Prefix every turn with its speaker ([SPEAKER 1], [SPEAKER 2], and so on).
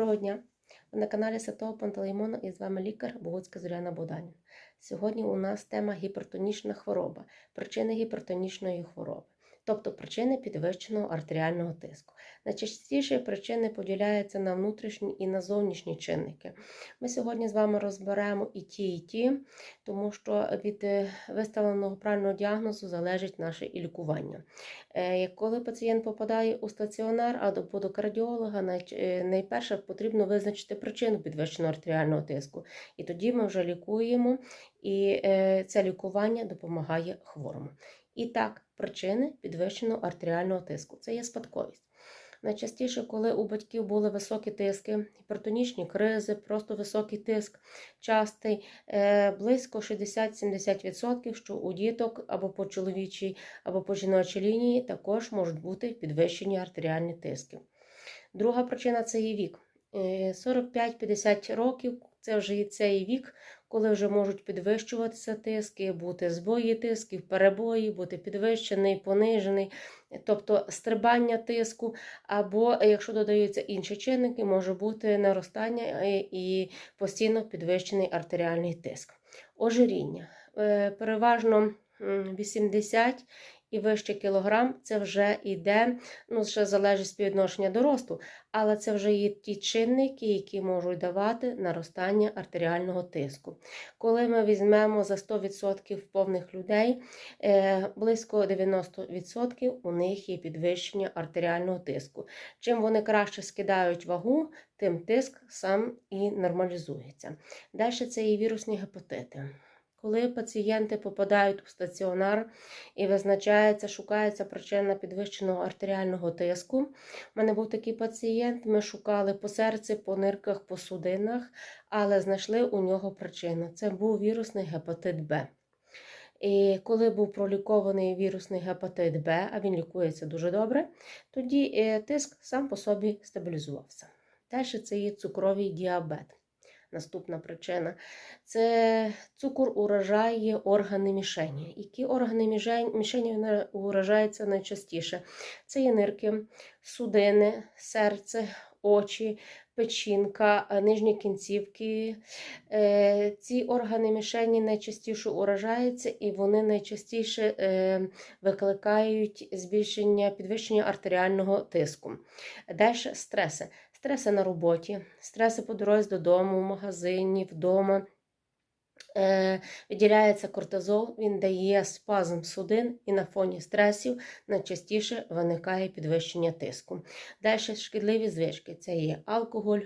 [SPEAKER 1] Доброго дня! Ви на каналі Святого Пантелеймона і з вами лікар Богуцька Зоряна Богданівна. Сьогодні у нас тема гіпертонічна хвороба, причини гіпертонічної хвороби, тобто причини підвищеного артеріального тиску. Найчастіше причини поділяються на внутрішні і на зовнішні чинники. Ми сьогодні з вами розберемо і ті, і ті, тому що від е, виставленого правильного діагнозу залежить наше і лікування. Е, Коли пацієнт попадає у стаціонар або до кардіолога, е, найперше потрібно визначити причину підвищеного артеріального тиску. І тоді ми вже лікуємо, і це лікування допомагає хворому. І так, причини підвищеного артеріального тиску це є спадковість. Найчастіше, коли у батьків були високі тиски, гіпертонічні кризи, просто високий тиск, частий, е, близько 60-70%, що у діток або по чоловічій, або по жіночій лінії також можуть бути підвищені артеріальні тиски. Друга причина це є вік. Е, 45-50 років це вже і цей вік, коли вже можуть підвищуватися тиски, бути збої тисків, перебої, бути підвищений, понижений, тобто стрибання тиску, або якщо додаються інші чинники, може бути наростання е, і постійно підвищений артеріальний тиск. Ожиріння. Е, Переважно 80 і вище кілограм це вже йде, ну ще залежить співвідношення до росту, але це вже є ті чинники, які можуть давати наростання артеріального тиску. Коли ми візьмемо за 100% повних людей, е, близько 90% у них є підвищення артеріального тиску. Чим вони краще скидають вагу, тим тиск сам і нормалізується. Далі це і вірусні гепатити. Коли пацієнти попадають у стаціонар і визначається, шукається причина підвищеного артеріального тиску. У мене був такий пацієнт, ми шукали по серці, по нирках, по судинах, але знайшли у нього причину. Це був вірусний гепатит Б. І коли був пролікований вірусний гепатит Б, а він лікується дуже добре, тоді е, тиск сам по собі стабілізувався. Далі це є цукровий діабет. Наступна причина це цукор уражає органи мішені. Які органи мішені уражаються найчастіше? Це є нирки, судини, серце, очі, печінка, е, нижні кінцівки. Е, Ці органи мішені найчастіше уражаються і вони найчастіше е, викликають збільшення підвищення артеріального тиску. Далі стреси. Стреси на роботі, стреси по дорозі додому, в магазині, вдома. Е, виділяється кортизол, він дає спазм судин і на фоні стресів найчастіше виникає підвищення тиску. Далі шкідливі звички це є алкоголь,